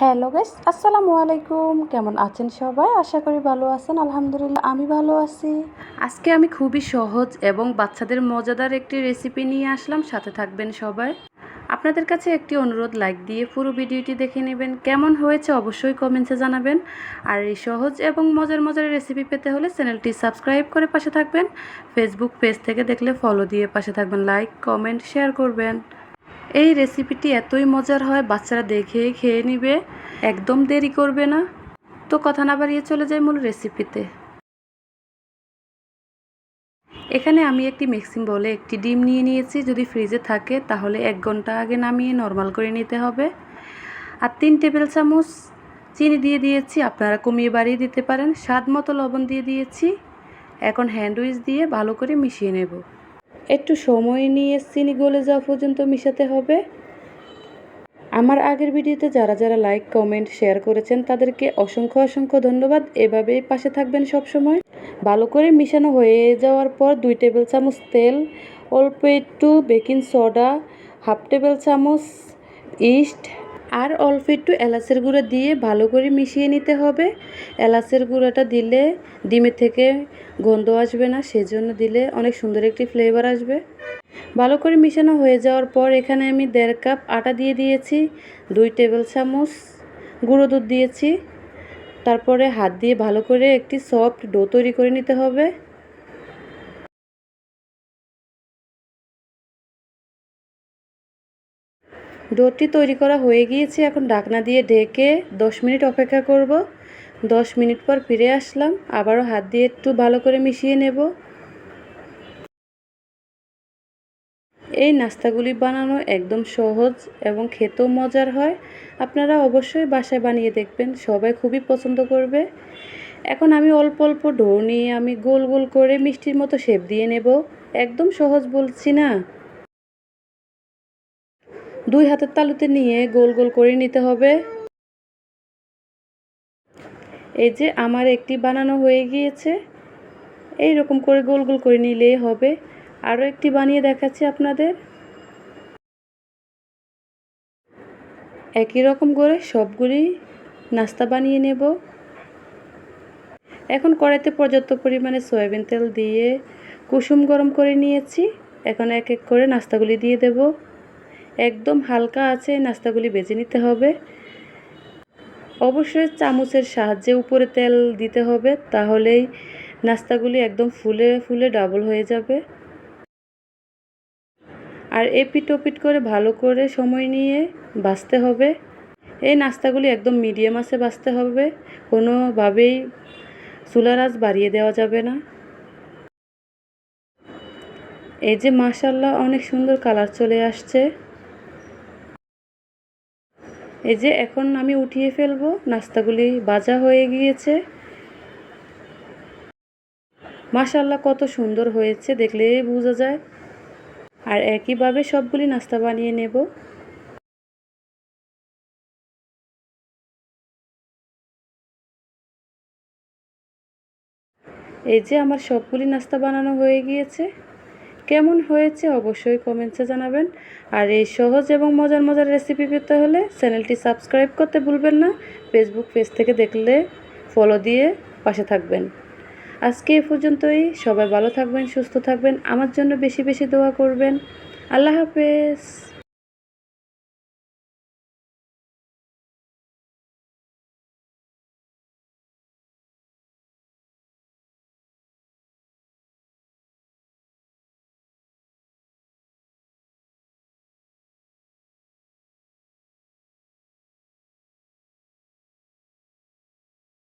Hello guys, আসসালামু আলাইকুম। কেমন আছেন সবাই? আশা করি ভালো আছেন। আলহামদুলিল্লাহ, আমি ভালো আছি। আজকে আমি খুবই সহজ এবং বাচ্চাদের মজাদার একটি রেসিপি নিয়ে আসলাম। সাথে থাকবেন সবাই। আপনাদের কাছে একটি অনুরোধ লাইক দিয়ে পুরো ভিডিওটি দেখে নেবেন। কেমন হয়েছে অবশ্যই কমেন্টসে জানাবেন। আর এই সহজ এবং মজার মজার রেসিপি পেতে হলে চ্যানেলটি সাবস্ক্রাইব করে পাশে থাকবেন। ফেসবুক পেজ থেকে দেখলে ফলো দিয়ে পাশে থাকবেন। লাইক কমেন্ট শেয়ার করবেন। এই রেসিপিটি এতই মজার হয়, বাচ্চারা দেখেই খেয়ে নিবে। একদম দেরি করবে না। তো কথা না বাড়িয়ে চলে যাই মূল রেসিপিতে এখানে আমি একটি মিক্সিং বলে একটি ডিম নিয়ে নিয়েছি। যদি ফ্রিজে থাকে, তাহলে এক ঘণ্টা আগে নামিয়ে নর্মাল করে নিতে হবে। আর তিন টেবিল চামচ চিনি দিয়ে দিয়েছি, আপনারা কমিয়ে বাড়িয়ে দিতে পারেন। স্বাদ মতো লবণ দিয়ে দিয়েছি। এখন হ্যান্ডউইচ দিয়ে ভালো করে মিশিয়ে নেব। একটু সময় নিয়ে চিনি গলে যাওয়া পর্যন্ত মিশাতে হবে। আমার আগের ভিডিওতে যারা যারা লাইক কমেন্ট শেয়ার করেছেন, তাদেরকে অসংখ্য অসংখ্য ধন্যবাদ। এভাবেই পাশে থাকবেন সব সময় ভালো করে মিশানো হয়ে যাওয়ার পর দুই টেবিল চামচ তেল, অল্প একটু বেকিং সোডা হাফ টেবিল চামচ ইস্ট আর অল্প একটু এলাচের গুঁড়ো দিয়ে ভালো করে মিশিয়ে নিতে হবে। এলাচের গুঁড়োটা দিলে ডিমের থেকে গন্ধ আসবে না, সেজন্য দিলে অনেক সুন্দর একটি ফ্লেভার আসবে। ভালো করে মিশানো হয়ে যাওয়ার পর এখানে আমি দেড় কাপ আটা দিয়ে দিয়েছি, দুই টেবিল চামচ গুঁড়ো দুধ দিয়েছি। তারপরে হাত দিয়ে ভালো করে একটি সফট ডো তৈরি করে নিতে হবে। ডোটি তৈরি করা হয়ে গিয়েছে। এখন ঢাকনা দিয়ে ঢেকে দশ মিনিট অপেক্ষা করব। দশ মিনিট পর ফিরে আসলাম। আবারও হাত দিয়ে একটু ভালো করে মিশিয়ে নেব। এই নাস্তাগুলি বানানো একদম সহজ এবং খেতেও মজার হয়। আপনারা অবশ্যই বাসায় বানিয়ে দেখবেন। সবাই খুবই পছন্দ করবে। এখন আমি অল্প অল্প ডো নিয়ে আমি গোল গোল করে মিষ্টির মতো শেপ দিয়ে নেব। একদম সহজ বলছি না। দুই হাতের তালুতে নিয়ে গোল গোল করে নিতে হবে। এই যে আমার একটি বানানো হয়ে গিয়েছে। এই রকম করে গোল গোল করে নিলেই হবে। আরও একটি বানিয়ে দেখাচ্ছি আপনাদের। একই রকম করে সবগুলি নাস্তা বানিয়ে নেব। এখন কড়াইতে পর্যাপ্ত পরিমাণে সয়াবিন তেল দিয়ে কুসুম গরম করে নিয়েছি। এখন এক এক করে নাস্তাগুলি দিয়ে দেব। একদম হালকা আছে, নাস্তাগুলি বেজে নিতে হবে। অবশ্যই চামচের সাহায্যে উপরে তেল দিতে হবে, তাহলেই নাস্তাগুলি একদম ফুলে ফুলে ডাবল হয়ে যাবে। আর এপিট ওপিট করে ভালো করে সময় নিয়ে বাছতে হবে। এই নাস্তাগুলি একদম মিডিয়াম আছে, বাঁচতে হবে। কোনোভাবেই চুলার আঁচ বাড়িয়ে দেওয়া যাবে না। এই যে মাশাল্লাহ অনেক সুন্দর কালার চলে আসছে। এই যে এখন আমি উঠিয়ে ফেলব, নাস্তাগুলি বাজা হয়ে গিয়েছে। মাশাল্লাহ কত সুন্দর হয়েছে দেখলেই বোঝা যায়। আর একইভাবে সবগুলি নাস্তা বানিয়ে নেব। এই যে আমার সবগুলি নাস্তা বানানো হয়ে গিয়েছে। কেমন হয়েছে অবশ্যই কমেন্টসে জানাবেন। আর এই সহজ এবং মজার মজার রেসিপি পেতে হলে চ্যানেলটি সাবস্ক্রাইব করতে ভুলবেন না। ফেসবুক পেজ থেকে দেখলে ফলো দিয়ে পাশে থাকবেন। আজকে এ পর্যন্তই। সবাই ভালো থাকবেন, সুস্থ থাকবেন। আমার জন্য বেশি বেশি দোয়া করবেন। আল্লাহ হাফেজ।